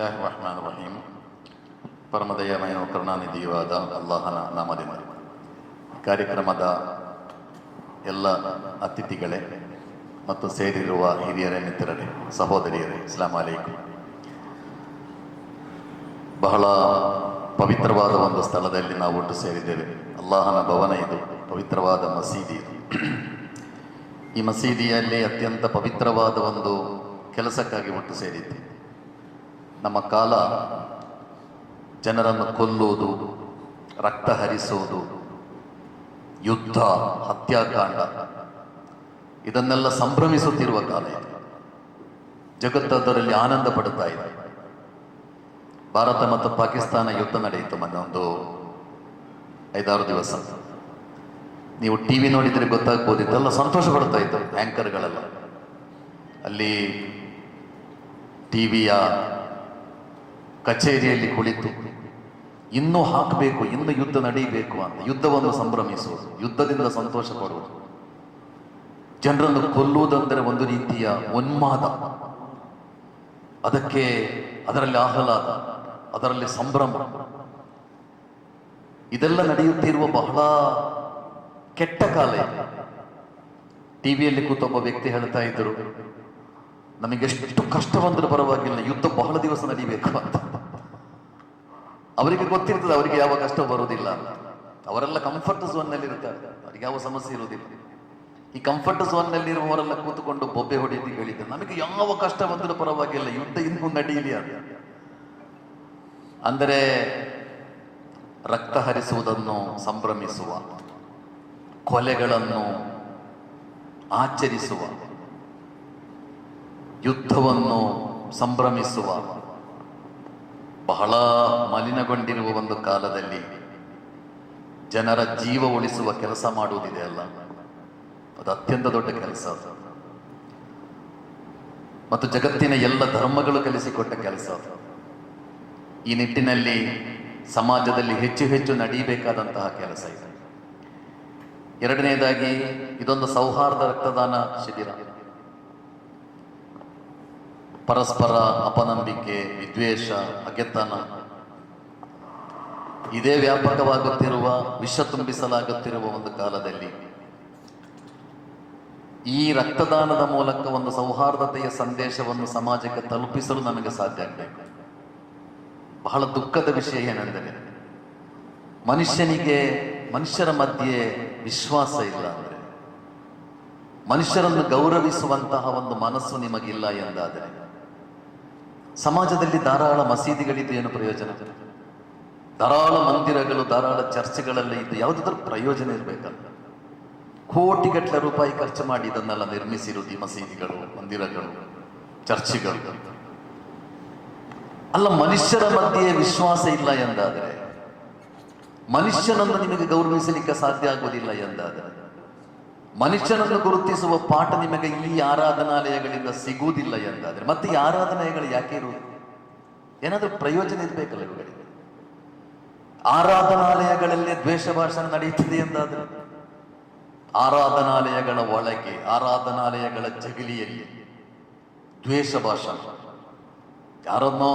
ಬಿಸ್ಮಿಲ್ಲಾಹ್ ರಹಮಾನ್ ರಹೀಂ ಪರಮದಯಮಯ ಕರುಣಾನಿಧಿಯವಾದ ಅಲ್ಲಾಹನ ನಾಮದಿಂದ ಕಾರ್ಯಕ್ರಮದ ಎಲ್ಲ ಅತಿಥಿಗಳೇ ಮತ್ತು ಸೇರಿರುವ ಹಿರಿಯರೇ ಮಿತ್ರರೇ ಸಹೋದರಿಯರೇ ಇಸ್ಲಾಂ ಅಲೈಕು ಬಹಳ ಪವಿತ್ರವಾದ ಒಂದು ಸ್ಥಳದಲ್ಲಿ ನಾವು ಒಟ್ಟು ಸೇರಿದ್ದೇವೆ ಅಲ್ಲಾಹನ ಭವನ ಇದು ಪವಿತ್ರವಾದ ಮಸೀದಿ ಇದು ಈ ಮಸೀದಿಯಲ್ಲಿ ಅತ್ಯಂತ ಪವಿತ್ರವಾದ ಒಂದು ಕೆಲಸಕ್ಕಾಗಿ ಒಟ್ಟು ಸೇರಿದ್ದೆ ನಮ್ಮ ಕಾಲ ಜನರನ್ನು ಕೊಲ್ಲುವುದು, ರಕ್ತ ಹರಿಸುವುದು, ಯುದ್ಧ, ಹತ್ಯಾಕಾಂಡ, ಇದನ್ನೆಲ್ಲ ಸಂಭ್ರಮಿಸುತ್ತಿರುವ ಕಾಲ ಇದು. ಜಗತ್ತದರಲ್ಲಿ ಆನಂದ ಪಡುತ್ತಾ ಇದೆ. ಭಾರತ ಮತ್ತು ಪಾಕಿಸ್ತಾನ ಯುದ್ಧ ನಡೆಯಿತು ಮೊನ್ನೆ ಒಂದು ಐದಾರು ದಿವಸ. ನೀವು ಟಿ ವಿ ನೋಡಿದರೆ ಗೊತ್ತಾಗ್ಬೋದು, ಇದೆಲ್ಲ ಸಂತೋಷ ಪಡ್ತಾ ಇತ್ತು ಆ್ಯಂಕರ್ಗಳೆಲ್ಲ ಅಲ್ಲಿ ಟಿವಿಯ ಕಚೇರಿಯಲ್ಲಿ ಕುಳಿತು, ಇನ್ನೂ ಹಾಕಬೇಕು, ಇನ್ನು ಯುದ್ಧ ನಡೀಬೇಕು ಅಂತ, ಯುದ್ಧವನ್ನು ಸಂಭ್ರಮಿಸುವುದು ಯುದ್ಧದಿಂದ ಸಂತೋಷ ಪಡುವುದು ಜನರನ್ನು ಕೊಲ್ಲುವುದಂದರೆ ಒಂದು ರೀತಿಯ ಉನ್ಮಾದ. ಅದಕ್ಕೆ ಅದರಲ್ಲಿ ಆಹ್ಲಾದ, ಅದರಲ್ಲಿ ಸಂಭ್ರಮ. ಇದೆಲ್ಲ ನಡೆಯುತ್ತಿರುವ ಬಹಳ ಕೆಟ್ಟ ಕಾಲ ಇದು. ಟಿವಿಯಲ್ಲಿ ಕೂತೊಬ್ಬ ವ್ಯಕ್ತಿ ಹೇಳ್ತಾ ಇದ್ದರು ನಮಗೆ ಎಷ್ಟು ಕಷ್ಟ ಬಂದರೂ ಪರವಾಗಿಲ್ಲ, ಯುದ್ಧ ಬಹಳ ದಿವಸ ನಡೀಬೇಕು ಅಂತ. ಅವರಿಗೆ ಗೊತ್ತಿರ್ತದೆ ಅವರಿಗೆ ಯಾವ ಕಷ್ಟ ಬರುವುದಿಲ್ಲ. ಅವರೆಲ್ಲ ಕಂಫರ್ಟ್ ಝೋನ್ನಲ್ಲಿ ಇರ್ತಾರೆ ಅವರಿಗೆ ಯಾವ ಸಮಸ್ಯೆ ಇರುವುದಿಲ್ಲ. ಈ ಕಂಫರ್ಟ್ ಝೋನ್ನಲ್ಲಿ ಇರುವವರೆಲ್ಲ ಕೂತುಕೊಂಡು ಬೊಬ್ಬೆ ಹೊಡೆಯುತ್ತೆ ಹೇಳಿದ್ದಾರೆ ನಮಗೆ ಯಾವ ಕಷ್ಟ ಬಂದರೂ ಪರವಾಗಿಲ್ಲ. ಯುದ್ಧ ಇನ್ನೂ ನಡೆಯಲಿ ಅಂತ ಅಂದರೆ ರಕ್ತ ಹರಿಸುವುದನ್ನು ಸಂಭ್ರಮಿಸುವ, ಕೊಲೆಗಳನ್ನು ಆಚರಿಸುವ, ಯುದ್ಧವನ್ನು ಸಂಭ್ರಮಿಸುವ ಬಹಳ ಮಲಿನಗೊಂಡಿರುವ ಒಂದು ಕಾಲದಲ್ಲಿ ಜನರ ಜೀವ ಉಳಿಸುವ ಕೆಲಸ ಮಾಡುವುದಿದೆ ಅಲ್ಲ? ಅದು ಅತ್ಯಂತ ದೊಡ್ಡ ಕೆಲಸ ಅದು. ಮತ್ತು ಜಗತ್ತಿನ ಎಲ್ಲ ಧರ್ಮಗಳು ಕಲಿಸಿಕೊಟ್ಟ ಕೆಲಸ ಅದು. ಈ ನಿಟ್ಟಿನಲ್ಲಿ ಸಮಾಜದಲ್ಲಿ ಹೆಚ್ಚು ಹೆಚ್ಚು ನಡೀಬೇಕಾದಂತಹ ಕೆಲಸ ಇದೆ. ಎರಡನೇದಾಗಿ, ಇದೊಂದು ಸೌಹಾರ್ದ ರಕ್ತದಾನ ಶಿಬಿರ. ಪರಸ್ಪರ ಅಪನಂಬಿಕೆ, ವಿದ್ವೇಷ ಹಗೆತನ ಇದೇ ವ್ಯಾಪಕವಾಗುತ್ತಿರುವ, ವಿಷ ತುಂಬಿಸಲಾಗುತ್ತಿರುವ ಒಂದು ಕಾಲದಲ್ಲಿ ಈ ರಕ್ತದಾನದ ಮೂಲಕ ಒಂದು ಸೌಹಾರ್ದತೆಯ ಸಂದೇಶವನ್ನು ಸಮಾಜಕ್ಕೆ ತಲುಪಿಸಲು ನಮಗೆ ಸಾಧ್ಯ ಆಗಬೇಕು. ಬಹಳ ದುಃಖದ ವಿಷಯ ಏನೆಂದರೆ, ಮನುಷ್ಯನಿಗೆ, ಮನುಷ್ಯರ ಮಧ್ಯೆ ವಿಶ್ವಾಸ ಇಲ್ಲ ಅಂದರೆ, ಮನುಷ್ಯರನ್ನು ಗೌರವಿಸುವಂತಹ ಒಂದು ಮನಸ್ಸು ನಿಮಗಿಲ್ಲ ಎಂದಾದರೆ ಸಮಾಜದಲ್ಲಿ ಧಾರಾಳ ಮಸೀದಿಗಳಿದ್ದು ಏನು ಪ್ರಯೋಜನ? ಧಾರಾಳ ಮಂದಿರಗಳು, ಧಾರಾಳ ಚರ್ಚ್ಗಳಲ್ಲಿ ಇದ್ದು ಯಾವುದಾದ್ರೂ ಪ್ರಯೋಜನ ಇರಬೇಕಲ್ಲ. ಕೋಟಿಗಟ್ಟಲೆ ರೂಪಾಯಿ ಖರ್ಚು ಮಾಡಿ ಇದನ್ನೆಲ್ಲ ನಿರ್ಮಿಸಿರುವುದು ಈ ಮಸೀದಿಗಳು, ಮಂದಿರಗಳು, ಚರ್ಚ್ಗಳು. ಅಲ್ಲ, ಮನುಷ್ಯರ ಮಧ್ಯೆ ವಿಶ್ವಾಸ ಇಲ್ಲ ಎಂದಾದರೆ, ಮನುಷ್ಯನನ್ನು ನಿಮಗೆ ಗೌರವಿಸಲಿಕ್ಕೆ ಸಾಧ್ಯ ಆಗುವುದಿಲ್ಲ ಎಂದಾದರೆ ಮನುಷ್ಯನನ್ನು ಗುರುತಿಸುವ ಪಾಠ ನಿಮಗೆ ಈ ಆರಾಧನಾಲಯಗಳಿಂದ ಸಿಗುವುದಿಲ್ಲ ಎಂದಾದರೆ, ಮತ್ತೆ ಈ ಆರಾಧನಾಲಯಗಳು ಯಾಕೆ ಇರುವುದು? ಏನಾದರೂ ಪ್ರಯೋಜನ ಇರಬೇಕಲ್ಲ ಇವುಗಳಿಗೆ? ಆರಾಧನಾಲಯಗಳಲ್ಲಿ ದ್ವೇಷ ಭಾಷಣ ನಡೆಯುತ್ತಿದೆ ಎಂದಾದರೆ, ಆರಾಧನಾಲಯಗಳ ಒಳಗೆ, ಆರಾಧನಾಲಯಗಳ ಜಗಲಿಯಲ್ಲಿ ದ್ವೇಷ ಭಾಷಣ. ಯಾರನ್ನೋ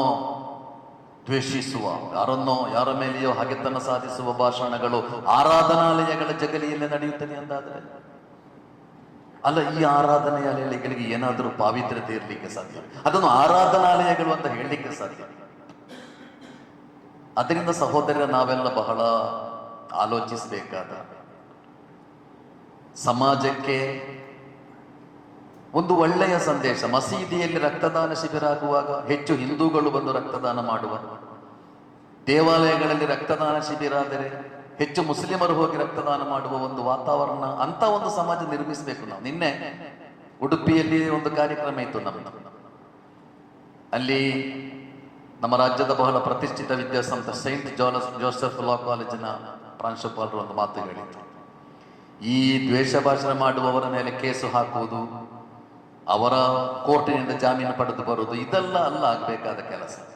ದ್ವೇಷಿಸುವ, ಯಾರನ್ನೋ ಯಾರ ಮೇಲೆಯೋ ಹಗೆತನ ಸಾಧಿಸುವ ಭಾಷಣಗಳು ಆರಾಧನಾಲಯಗಳ ಜಗಲಿಯಲ್ಲಿ ನಡೆಯುತ್ತದೆ ಎಂದಾದರೆ ಅಲ್ಲ, ಈ ಆರಾಧನಾಲಯಗಳಿಗೆ ಏನಾದರೂ ಪಾವಿತ್ರ್ಯತೆ ಇರಲಿಕ್ಕೆ ಸಾಧ್ಯ? ಅದನ್ನು ಆರಾಧನಾಲಯಗಳು ಅಂತ ಹೇಳಲಿಕ್ಕೆ ಸಾಧ್ಯ? ಅದರಿಂದ ಸಹೋದರ ನಾವೆಲ್ಲ ಬಹಳ ಆಲೋಚಿಸಬೇಕಾದ ಸಮಾಜಕ್ಕೆ ಒಂದು ಒಳ್ಳೆಯ ಸಂದೇಶ. ಮಸೀದಿಯಲ್ಲಿ ರಕ್ತದಾನ ಶಿಬಿರ ಆಗುವಾಗ ಹೆಚ್ಚು ಹಿಂದೂಗಳು ಬಂದು ರಕ್ತದಾನ ಮಾಡುವ ದೇವಾಲಯಗಳಲ್ಲಿ ರಕ್ತದಾನ ಶಿಬಿರ ಆದರೆ ಹೆಚ್ಚು ಮುಸ್ಲಿಮರು ಹೋಗಿ ರಕ್ತದಾನ ಮಾಡುವ ಒಂದು ವಾತಾವರಣ ಅಂತ ಒಂದು ಸಮಾಜ ನಿರ್ಮಿಸಬೇಕು ನಾವು. ನಿನ್ನೆ ಉಡುಪಿಯಲ್ಲಿ ಒಂದು ಕಾರ್ಯಕ್ರಮ ಇತ್ತು ನಮ್ಮ ಅಲ್ಲಿ ನಮ್ಮ ರಾಜ್ಯದ ಬಹಳ ಪ್ರತಿಷ್ಠಿತ ವಿದ್ಯಾಸಂಸ್ಥೆ ಸೈಂಟ್ ಜೋಲಸ್ ಜೋಸೆಫ್ ಲಾ ಕಾಲೇಜಿನ ಪ್ರಾಂಶುಪಾಲರು ಒಂದು ಮಾತು ಹೇಳಿದ್ರು. ಈ ದ್ವೇಷ ಭಾಷಣ ಮಾಡುವವರ ಮೇಲೆ ಕೇಸು ಹಾಕುವುದು, ಅವರ ಕೋರ್ಟಿನಿಂದ ಜಾಮೀನು ಪಡೆದು ಬರುವುದು, ಇದೆಲ್ಲ ಅಲ್ಲ ಆಗಬೇಕಾದ ಕೆಲಸ.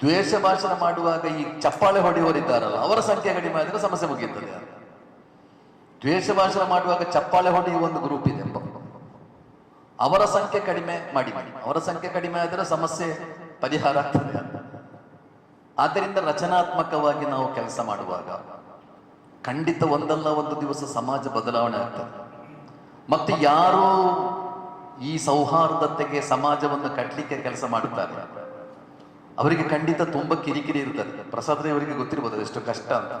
ದ್ವೇಷ ಭಾಷಣ ಮಾಡುವಾಗ ಈ ಚಪ್ಪಾಳೆ ಹೊಡೆಯುವರಿದ್ದಾರಲ್ಲ ಅವರ ಸಂಖ್ಯೆ ಕಡಿಮೆ ಆದರೆ ಸಮಸ್ಯೆ ಮುಗಿಯುತ್ತದೆ. ದ್ವೇಷ ಭಾಷಣ ಮಾಡುವಾಗ ಚಪ್ಪಾಳೆ ಹೊಡೆಯುವ ಒಂದು ಗ್ರೂಪ್ ಇದೆ. ಅವರ ಸಂಖ್ಯೆ ಕಡಿಮೆ ಮಾಡಿ ಮಾಡಿ. ಅವರ ಸಂಖ್ಯೆ ಕಡಿಮೆ ಆದರೆ ಸಮಸ್ಯೆ ಪರಿಹಾರ ಆಗ್ತದೆ ಅಂತ. ಆದ್ದರಿಂದ ರಚನಾತ್ಮಕವಾಗಿ ನಾವು ಕೆಲಸ ಮಾಡುವಾಗ ಖಂಡಿತ ಒಂದಲ್ಲ ಒಂದು ದಿವಸ ಸಮಾಜ ಬದಲಾವಣೆ ಆಗ್ತದೆ. ಮತ್ತೆ ಯಾರು ಈ ಸೌಹಾರ್ದತೆಗೆ ಸಮಾಜವನ್ನು ಕಟ್ಟಲಿಕ್ಕೆ ಕೆಲಸ ಮಾಡುತ್ತಾರೆ. ಅವರಿಗೆ ಖಂಡಿತ ತುಂಬಾ ಕಿರಿಕಿರಿ ಇರ್ತದೆ ಪ್ರಸಾದ್ ಅವರಿಗೆ ಗೊತ್ತಿರ್ಬೋದು ಎಷ್ಟು ಕಷ್ಟ ಅಂತ.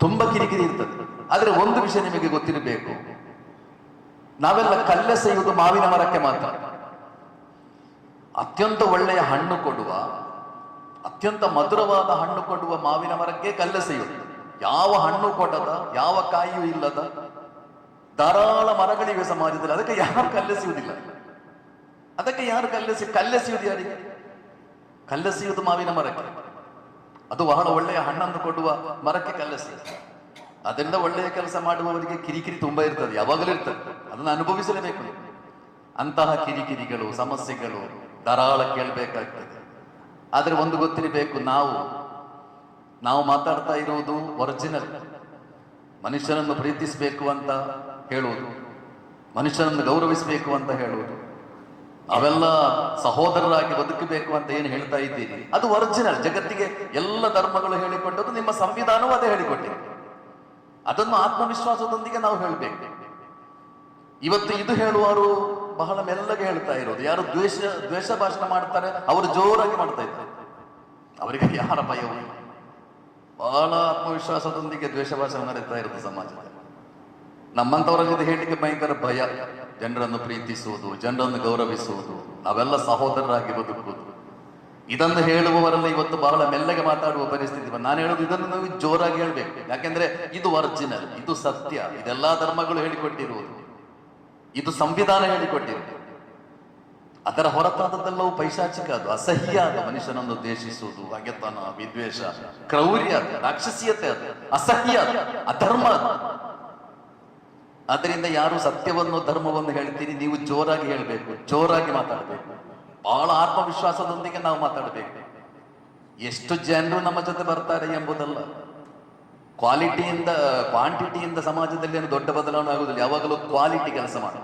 ತುಂಬಾ ಕಿರಿಕಿರಿ ಇರ್ತದೆ ಆದ್ರೆ ಒಂದು ವಿಷಯ ನಿಮಗೆ ಗೊತ್ತಿರಬೇಕು. ನಾವೆಲ್ಲ ಕಲ್ಲೆಸೆಯುವುದು ಮಾವಿನ ಮರಕ್ಕೆ ಮಾತ್ರ. ಅತ್ಯಂತ ಒಳ್ಳೆಯ ಹಣ್ಣು ಕೊಡುವ, ಅತ್ಯಂತ ಮಧುರವಾದ ಹಣ್ಣು ಕೊಡುವ ಮಾವಿನ ಮರಕ್ಕೆ ಕಲ್ಲೆಸೆಯುವುದು ಯಾವ ಹಣ್ಣು ಕೊಡದ, ಯಾವ ಕಾಯಿಯೂ ಇಲ್ಲದ, ಧಾರಾಳ ಮರಗಳಿವೆ ಸಮಾಜದಲ್ಲಿ. ಅದಕ್ಕೆ ಯಾರು ಕಲ್ಲೆಸೆಯುವುದಿಲ್ಲ ಅದಕ್ಕೆ ಯಾರು ಕಲ್ಲೆಸಿ ಕಲ್ಲೆಸೆಯುವುದು ಯಾರಿಗೆ ಕಲ್ಲೆಸೆಯುವುದು ಮಾವಿನ ಮರಕ್ಕೆ. ಅದು ಬಹಳ ಒಳ್ಳೆಯ ಹಣ್ಣನ್ನು ಕೊಡುವ ಮರಕ್ಕೆ ಕಲ್ಲೆಸಿ. ಅದರಿಂದ ಒಳ್ಳೆಯ ಕೆಲಸ ಮಾಡುವವರಿಗೆ ಕಿರಿಕಿರಿ ತುಂಬಾ ಇರ್ತದೆ, ಯಾವಾಗಲೂ ಇರ್ತದೆ. ಅದನ್ನು ಅನುಭವಿಸಲೇಬೇಕು. ಅಂತಹ ಕಿರಿಕಿರಿಗಳು, ಸಮಸ್ಯೆಗಳು ಧಾರಾಳ ಕೇಳಬೇಕಾಗ್ತದೆ. ಆದರೆ ಒಂದು ಗೊತ್ತಿರಬೇಕು ನಾವು ನಾವು ಮಾತಾಡ್ತಾ ಇರುವುದು ಒರಿಜಿನಲ್. ಮನುಷ್ಯನನ್ನು ಪ್ರೀತಿಸಬೇಕು ಅಂತ ಹೇಳುವುದು, ಮನುಷ್ಯನನ್ನು ಗೌರವಿಸಬೇಕು ಅಂತ ಹೇಳುವುದು. ಅವೆಲ್ಲ ಸಹೋದರರಾಗಿ ಬದುಕಬೇಕು ಅಂತ ಏನು ಹೇಳ್ತಾ ಇದ್ದೀರಿ? ಅದು ಒರಿಜಿನಲ್ ಜಗತ್ತಿಗೆ ಎಲ್ಲ ಧರ್ಮಗಳು ಹೇಳಿಕೊಟ್ಟದ್ದು ನಿಮ್ಮ ಸಂವಿಧಾನವೂ ಅದೇ ಹೇಳಿಕೊಟ್ಟಿದೆ. ಅದನ್ನು ಆತ್ಮವಿಶ್ವಾಸದೊಂದಿಗೆ ನಾವು ಹೇಳಬೇಕು. ಇವತ್ತು ಇದು ಹೇಳುವವರು ಬಹಳ ಮೆಲ್ಲಗೆ ಹೇಳ್ತಾ ಇರೋದು. ಯಾರು ದ್ವೇಷ ದ್ವೇಷ ಭಾಷಣ ಮಾಡ್ತಾರೆ, ಅವರು ಜೋರಾಗಿ ಮಾಡ್ತಾ ಇದ್ದಾರೆ. ಅವರಿಗೆ ಯಾರ ಭಯವೂ ಬಹಳ ಆತ್ಮವಿಶ್ವಾಸದೊಂದಿಗೆ ದ್ವೇಷ ಭಾಷಣ ನಡೀತಾ ಇರೋದು ಸಮಾಜದಲ್ಲಿ. ನಮ್ಮಂಥವರ ಜೊತೆ ಹೇಳಲಿಕ್ಕೆ ಭಯಂಕರ ಭಯ. ಜನರನ್ನು ಪ್ರೀತಿಸುವುದು, ಜನರನ್ನು ಗೌರವಿಸುವುದು, ನಾವೆಲ್ಲ ಸಹೋದರರಾಗಿ ಬದುಕುವುದು. ಇದನ್ನು ಹೇಳುವವರಲ್ಲಿ ಇವತ್ತು ಬಹಳ ಮೆಲ್ಲಗೆ ಮಾತಾಡುವ ಪರಿಸ್ಥಿತಿ. ನಾನು ಹೇಳೋದು ಇದನ್ನು ನಾವು ಜೋರಾಗಿ ಹೇಳ್ಬೇಕು. ಯಾಕೆಂದ್ರೆ ಇದು ಒರಿಜಿನಲ್ ಇದು ಸತ್ಯ, ಇದೆಲ್ಲಾ ಧರ್ಮಗಳು ಹೇಳಿಕೊಟ್ಟಿರುವುದು. ಇದು ಸಂವಿಧಾನ ಹೇಳಿಕೊಟ್ಟಿರುವುದು. ಅದರ ಹೊರತಾದದ್ದೆಲ್ಲವೂ ಪೈಶಾಚಿಕ ಅದು ಅಸಹ್ಯ ಅದು ಮನುಷ್ಯನನ್ನು ದ್ವೇಷಿಸುವುದು ಹಾಗೆತನ ವಿದ್ವೇಷ, ಕ್ರೌರ್ಯ ರಾಕ್ಷಸೀಯತೆ ಅದು, ಅಸಹ್ಯ ಅದು, ಅಧರ್ಮ ಅದು. ಅದರಿಂದ ಯಾರು ಸತ್ಯವನ್ನು, ಧರ್ಮವನ್ನು ಹೇಳ್ತೀರಿ? ನೀವು ಜೋರಾಗಿ ಹೇಳಬೇಕು, ಜೋರಾಗಿ ಮಾತಾಡಬೇಕು. ಬಹಳ ಆತ್ಮವಿಶ್ವಾಸದೊಂದಿಗೆ ನಾವು ಮಾತಾಡಬೇಕು. ಎಷ್ಟು ಜನರು ನಮ್ಮ ಜೊತೆ ಬರ್ತಾರೆ ಎಂಬುದಲ್ಲ. ಕ್ವಾಲಿಟಿಯಿಂದ, ಕ್ವಾಂಟಿಟಿಯಿಂದ ಸಮಾಜದಲ್ಲಿ ಏನು ದೊಡ್ಡ ಬದಲಾವಣೆ ಆಗುವುದಿಲ್ಲ ಯಾವಾಗಲೂ ಕ್ವಾಲಿಟಿ ಕೆಲಸ ಮಾಡ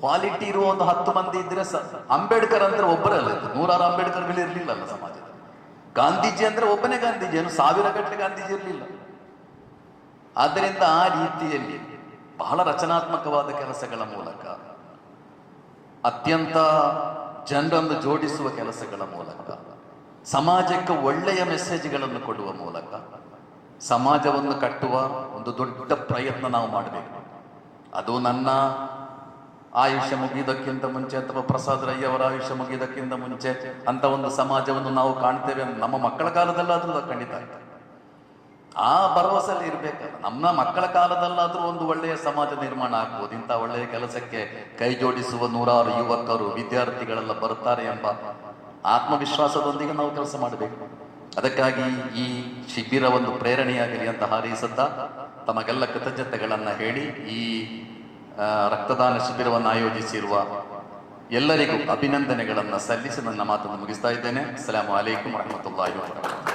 ಕ್ವಾಲಿಟಿ ಇರುವ ಒಂದು ಹತ್ತು ಮಂದಿ ಇದ್ರೆ ಅಂಬೇಡ್ಕರ್ ಅಂದ್ರೆ ಒಬ್ಬರಲ್ಲ. ನೂರಾರು ಅಂಬೇಡ್ಕರ್ಗಳು ಇರಲಿಲ್ಲ ಅಲ್ಲ ಸಮಾಜದಲ್ಲಿ. ಗಾಂಧೀಜಿ ಅಂದ್ರೆ ಒಬ್ಬನೇ ಗಾಂಧೀಜಿ, ಏನು ಸಾವಿರ ಗಟ್ಟಲೆ ಗಾಂಧೀಜಿ ಇರಲಿಲ್ಲ. ಆದ್ದರಿಂದ ಆ ರೀತಿಯಲ್ಲಿ ಬಹಳ ರಚನಾತ್ಮಕವಾದ ಕೆಲಸಗಳ ಮೂಲಕ, ಅತ್ಯಂತ ಜನರನ್ನು ಜೋಡಿಸುವ ಕೆಲಸಗಳ ಮೂಲಕ, ಸಮಾಜಕ್ಕೆ ಒಳ್ಳೆಯ ಮೆಸೇಜ್ಗಳನ್ನು ಕೊಡುವ ಮೂಲಕ, ಸಮಾಜವನ್ನು ಕಟ್ಟುವ ಒಂದು ದೊಡ್ಡ ಪ್ರಯತ್ನ ನಾವು ಮಾಡಬೇಕು. ಅದು ನನ್ನ ಆಯುಷ್ಯ ಮುಗಿಯುವುದಕ್ಕಿಂತ ಮುಂಚೆ ಅಥವಾ ಪ್ರಸಾದ್ ರೈ ಅವರ ಆಯುಷ್ಯ ಮುಗಿಯುವುದಕ್ಕಿಂತ ಮುಂಚೆ ಅಂತ ಒಂದು ಸಮಾಜವನ್ನು ನಾವು ಕಾಣ್ತೇವೆ ನಮ್ಮ ಮಕ್ಕಳ ಕಾಲದಲ್ಲಾದರೂ ಖಂಡಿತ ಆ ಭರವಸೆಯಲ್ಲಿ ಇರಬೇಕು ನಮ್ಮ ಮಕ್ಕಳ ಕಾಲದಲ್ಲಾದ್ರೂ ಒಂದು ಒಳ್ಳೆಯ ಸಮಾಜ ನಿರ್ಮಾಣ ಆಗ್ಬೋದು. ಇಂಥ ಒಳ್ಳೆಯ ಕೆಲಸಕ್ಕೆ ಕೈ ಜೋಡಿಸುವ ನೂರಾರು ಯುವಕರು, ವಿದ್ಯಾರ್ಥಿಗಳೆಲ್ಲ ಬರುತ್ತಾರೆ ಎಂಬ ಆತ್ಮವಿಶ್ವಾಸದೊಂದಿಗೆ ನಾವು ಕೆಲಸ ಮಾಡಬೇಕು. ಅದಕ್ಕಾಗಿ ಈ ಶಿಬಿರ ಒಂದು ಪ್ರೇರಣೆಯಾಗಲಿ ಅಂತ ಹಾರೈಸುತ್ತಾ ತಮಗೆಲ್ಲ ಕೃತಜ್ಞತೆಗಳನ್ನು ಹೇಳಿ ಈ ರಕ್ತದಾನ ಶಿಬಿರವನ್ನು ಆಯೋಜಿಸಿರುವ ಎಲ್ಲರಿಗೂ ಅಭಿನಂದನೆಗಳನ್ನು ಸಲ್ಲಿಸಿ ನನ್ನ ಮಾತನ್ನು ಮುಗಿಸ್ತಾ ಇದ್ದೇನೆ. ಅಸ್ಸಲಾಮು ಅಲೈಕುಂ ವರಹಮತುಲ್ಲಾಹಿ